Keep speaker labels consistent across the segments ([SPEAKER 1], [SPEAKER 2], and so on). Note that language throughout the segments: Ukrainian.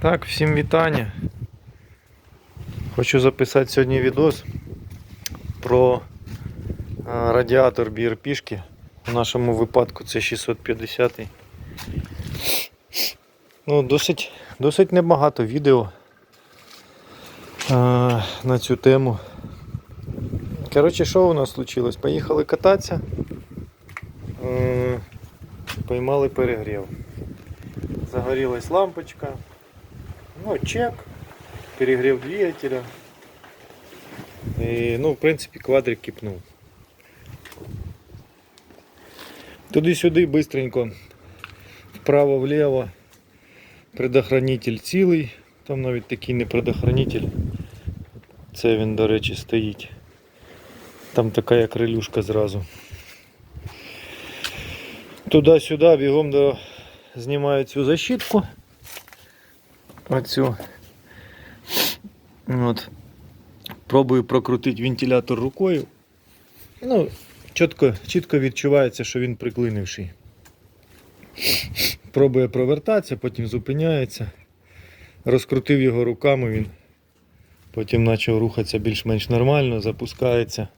[SPEAKER 1] Так, всім вітання. Хочу записати сьогодні відос про радіатор BRP-шки. В нашому випадку це 650. Ну, досить, досить небагато відео а, на цю тему. Коротше, що у нас случилось? Поїхали кататися, поймали перегрів. Загорілась лампочка. Ну, чек, перегрев двигателя. І, ну, в принципі, квадрик кипнув. Туди-сюди быстренько, вправо-вліво. Предохранитель цілий. Там навіть такий не предохранитель. Це він, до речі, стоїть. Там така як релюшка зразу. Туди-сюди бігом до... знімаю цю защитку. Оцю. От. Пробую прокрутити вентилятор рукою. Ну, чітко, чітко відчувається, що він приклинивший. Пробує провертатися, потім зупиняється. Розкрутив його руками, він потім почав рухатися більш-менш нормально, запускається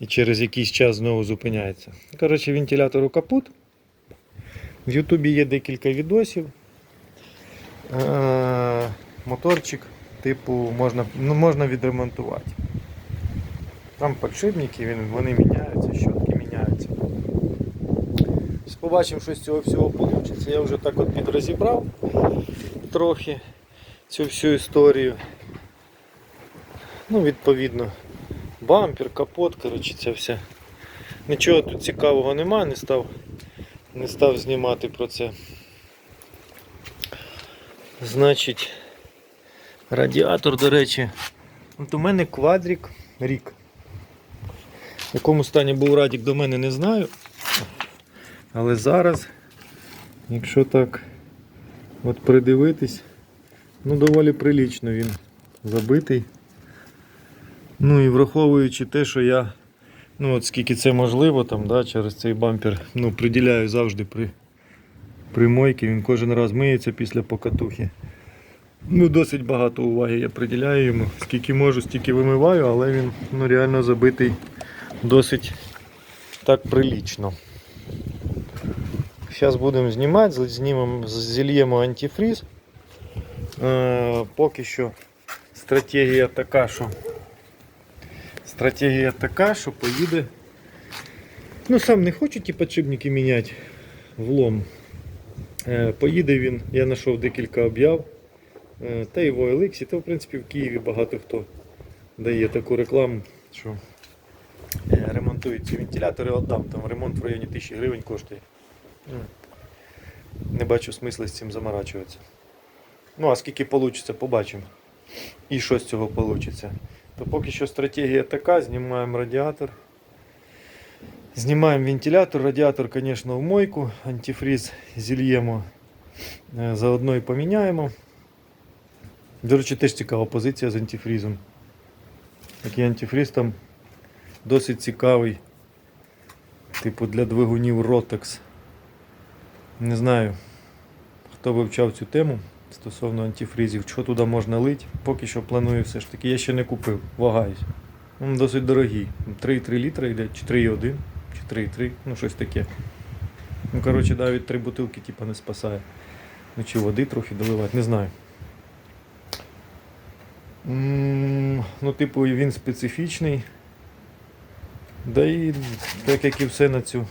[SPEAKER 1] і через якийсь час знову зупиняється. Коротше, вентилятору капут. В Ютубі є декілька відосів. Е, моторчик, типу, можна, ну, можна відремонтувати. Там подшипники, він, вони міняються, щотки міняються. Побачимо, що з цього всього вийде. Я вже так от підрозібрав трохи цю всю історію. Ну, відповідно, бампер, капот, коротше, ця вся. Нічого тут цікавого немає, не став, не став знімати про це. Значить, радіатор, до речі, от у мене квадрик рік. В якому стані був радік до мене не знаю. Але зараз, якщо так от придивитись, ну доволі прилічно він забитий. Ну і враховуючи те, що я, ну от скільки це можливо, там, да, через цей бампер, ну, приділяю завжди при, при мойці, він кожен раз миється після покатухи. Ну, досить багато уваги я приділяю йому. Скільки можу, стільки вимиваю, але він ну, реально забитий досить так прилічно. Зараз будемо знімати, знімемо, зільємо антифріз. Е, поки що стратегія така, що стратегія така, що поїде. Ну сам не хочу ті подшипники міняти влом. Е, поїде він, я знайшов декілька об'яв. Е, Та і в OLX, та в принципі в Києві багато хто дає таку рекламу, що е, ремонтують ці вентилятори, отдам, там ремонт в районі 1000 гривень коштує. Ну, Не бачу смисла з цим заморачуватися. Ну, а скільки вийде, побачимо. І що з цього вийде. То поки що стратегія така, знімаємо радіатор. Знімаємо вентилятор, радіатор, звісно, в мойку, антифріз зільємо, е, заодно і поміняємо. До речі, теж цікава позиція з антифрізом. Такий антифріз там досить цікавий. Типу для двигунів Rotex. Не знаю, хто вивчав цю тему стосовно антифрізів, що туди можна лити. Поки що планую все ж таки. Я ще не купив, вагаюсь. Він досить дорогий. 3,3 літра йде, чи 3,1, чи 3,3, ну щось таке. Ну, коротше, навіть три бутилки типу, не спасає. Ну чи води трохи доливати, не знаю. Ну, типу, він специфічний. Да і так як і все на цю,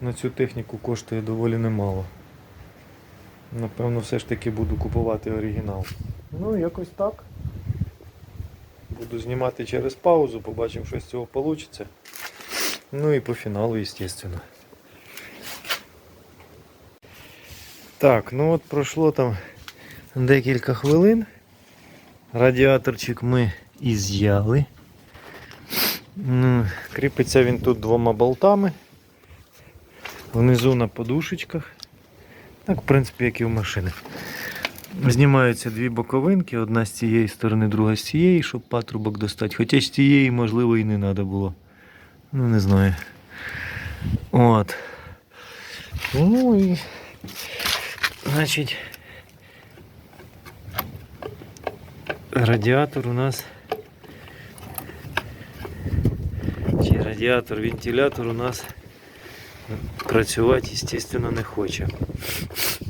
[SPEAKER 1] на цю техніку коштує доволі немало. Напевно, все ж таки буду купувати оригінал. Ну, якось так. Буду знімати через паузу, побачимо, що з цього вийде. Ну і по фіналу, звісно. Так, ну от пройшло там декілька хвилин. Радіаторчик ми із'яли. Ну, кріпиться він тут двома болтами. Внизу на подушечках. Так, в принципі, як і в машини. Знімаються дві боковинки, одна з цієї сторони, друга з цієї, щоб патрубок достати. Хоча з цієї, можливо, і не треба було. Ну, не знаю. От. Ну і, значить, радіатор у нас. Чи радіатор, вентилятор у нас працювати, естественно, не хоче.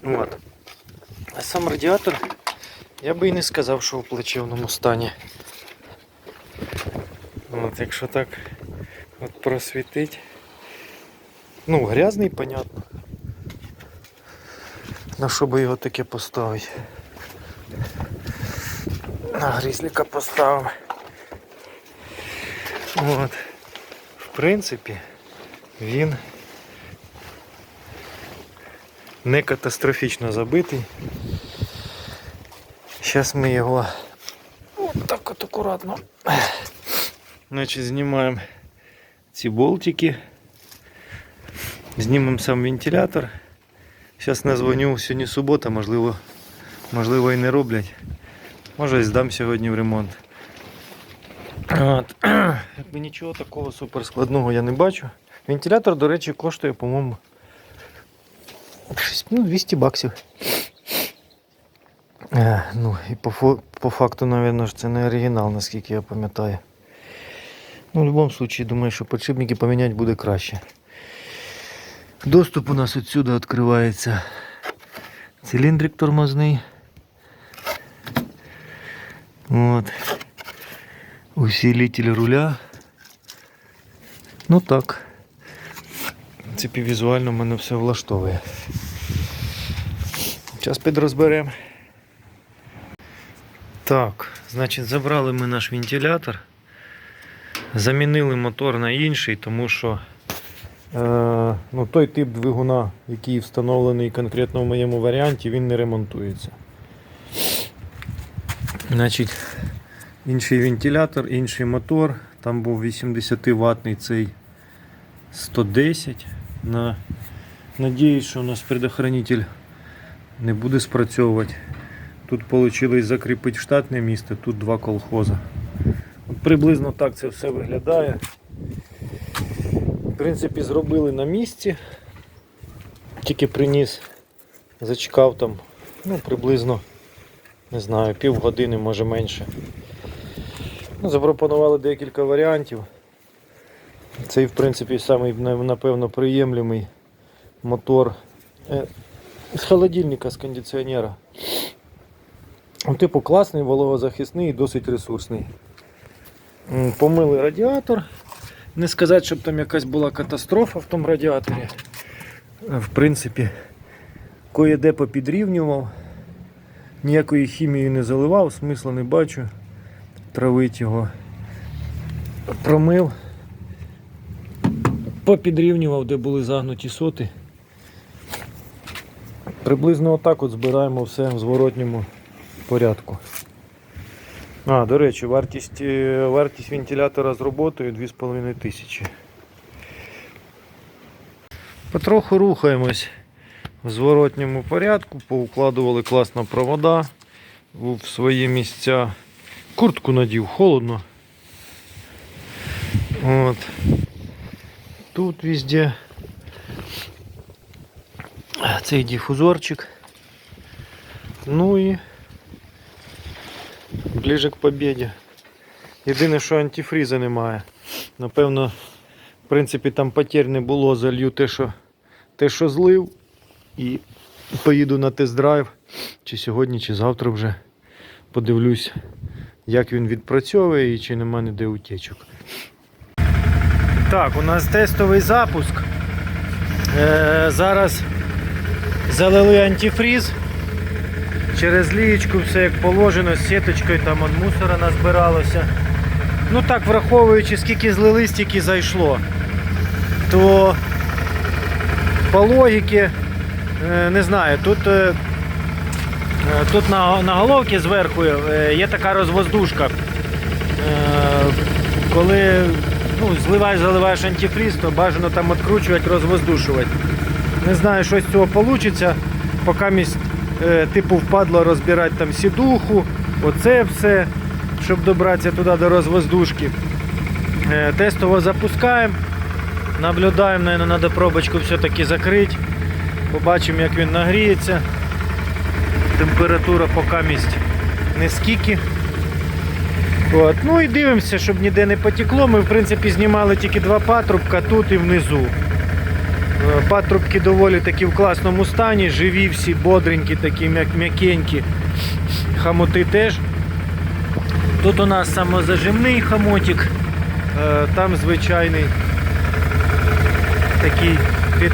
[SPEAKER 1] От. А сам радіатор, я би і не сказав, що у плачевному стані. От, якщо так от просвітить. Ну, грязний, понятно. На що би його таке поставити? На грізлика поставив. От. В принципі, він не катастрофічно забитий. Зараз ми його от так от акуратно. Значить, знімаємо ці болтики. Знімемо сам вентилятор. Зараз назвоню, сьогодні субота, можливо, можливо і не роблять. Може і здам сьогодні в ремонт. От. Якби нічого такого суперскладного я не бачу. Вентилятор, до речі, коштує, по-моєму, ну, 200 баксів. Е, ну, і по, по факту, мабуть, це не оригінал, наскільки я пам'ятаю. Ну, в будь-якому випадку, думаю, що подшипники поміняти буде краще. Доступ у нас отсюда відкривається. Циліндрик тормозний. От. Усилитель руля. Ну так. В принципі, візуально мене все влаштовує. Зараз підрозберемо. Так, значить, забрали ми наш вентилятор. Замінили мотор на інший, тому що е, ну, той тип двигуна, який встановлений конкретно в моєму варіанті, він не ремонтується. Значить, інший вентилятор, інший мотор. Там був 80 ватний цей 110. На... Надіюсь, що у нас предохранитель не буде спрацьовувати. Тут вийшло закріпити штатне місце, тут два колхоза. Приблизно так це все виглядає. В принципі, зробили на місці. Тільки приніс, зачекав там, ну, приблизно, не знаю, півгодини, може менше. Ну, запропонували декілька варіантів. Цей, в принципі, самий, на- напевно, приємлемий мотор е, з холодильника, з кондиціонера. Ну, Типу класний, вологозахисний і досить ресурсний. Помили радіатор. Не сказати, щоб там якась була катастрофа в тому радіаторі. Е, В принципі, кое-де попідрівнював. Ніякої хімії не заливав, смисла не бачу. Травить його. Промив. Попідрівнював, де були загнуті соти. Приблизно отак от збираємо все в зворотньому порядку. А, до речі, вартість, е, вартість вентилятора з роботою 2,5 тисячі. Потроху рухаємось в зворотньому порядку, поукладували класно провода в свої місця. Куртку надів, холодно. От. Тут везде цей дифузорчик. Ну і ближе к победі. Єдине, що антифріза немає. Напевно, в принципі, там потерь не було, залью те, що, те, що злив, і поїду на тест-драйв. Чи сьогодні, чи завтра вже подивлюсь, як він відпрацьовує і чи нема ніде утечок. Так, у нас тестовий запуск. Е, зараз залили антифріз. Через лієчку все як положено, з сіточкою там от мусора назбиралося. Ну так, враховуючи, скільки злили, стільки зайшло. То по логіки, е, не знаю, тут, е, е, тут на, на головці зверху є така розвоздушка. Коли ну, зливаєш, заливаєш антифріз, то бажано там відкручувати, розвоздушувати. Не знаю, що з цього вийде. Поки місь, е, типу впадло розбирати там сідуху, оце все, щоб добратися туди до розвоздушки. Е, тестово запускаємо. Наблюдаємо, наверное, треба пробочку все-таки закрити. Побачимо, як він нагріється. Температура поки місць не скільки. От. Ну і дивимося, щоб ніде не потекло. Ми, в принципі, знімали тільки два патрубка тут і внизу. Е, Патрубки доволі такі в класному стані, живі всі, бодренькі, такі м'якенькі. Хамоти теж. Тут у нас самозажимний хамотик, е, там звичайний такий під,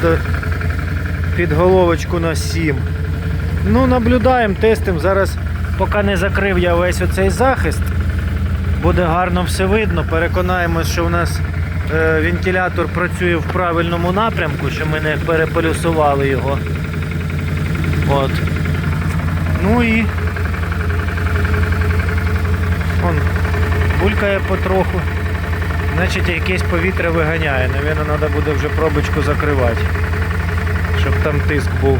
[SPEAKER 1] під головочку на 7. Ну, наблюдаємо, тестимо. Зараз, поки не закрив я весь оцей захист, буде гарно все видно. Переконаємось, що у нас вентилятор працює в правильному напрямку, що ми не переполюсували його. От. Ну і он булькає потроху. Значить якесь повітря виганяє. Навірно, треба буде вже пробочку закривати, щоб там тиск був.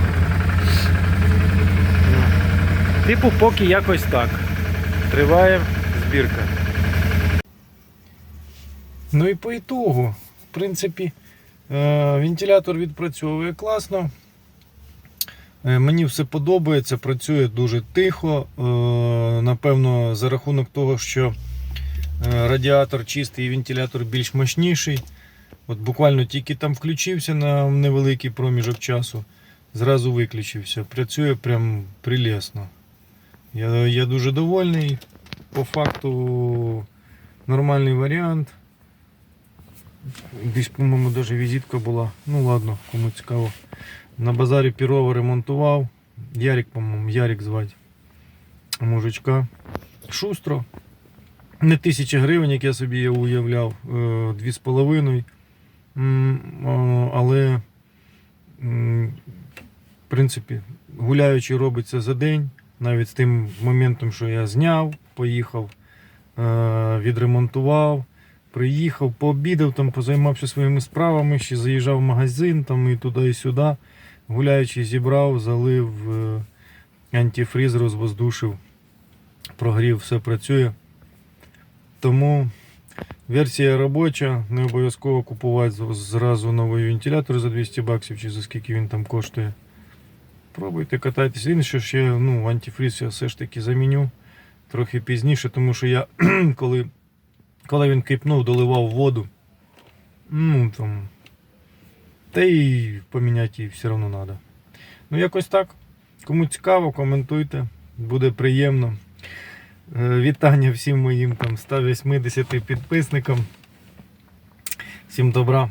[SPEAKER 1] Типу, поки якось так. Триває збірка. Ну і по ітогу, в принципі, е, вентилятор відпрацьовує класно. Е, Мені все подобається, працює дуже тихо. Е, Напевно, за рахунок того, що радіатор чистий і вентилятор більш мощніший. От буквально тільки там включився на невеликий проміжок часу, зразу виключився. Працює прям прелесно. Я, я дуже довольний. По факту нормальний варіант. Десь, по-моєму, навіть візитка була. Ну ладно, кому цікаво. На базарі Пірова ремонтував. Ярик, по-моєму, Ярик звати. Мужичка. Шустро. Не тисяча гривень, як я собі уявляв, е, дві з половиною. Але, в принципі, гуляючи робиться за день. Навіть з тим моментом, що я зняв, поїхав, е, відремонтував, приїхав, пообідав, там, позаймався своїми справами, ще заїжджав в магазин там, і туди, і сюди. Гуляючи, зібрав, залив е, антифриз, розвоздушив, прогрів, все працює. Тому версія робоча, не обов'язково купувати зразу новий вентилятор за 200 баксів чи за скільки він там коштує. Пробуйте, катайтесь. Він що ще ну, антифриз я все ж таки заміню трохи пізніше, тому що я коли, коли він кипнув, доливав воду. Ну там. Та й поміняти її все одно треба. Ну, якось так. Кому цікаво, коментуйте. Буде приємно. Е, Вітання всім моїм там 180 підписникам. Всім добра.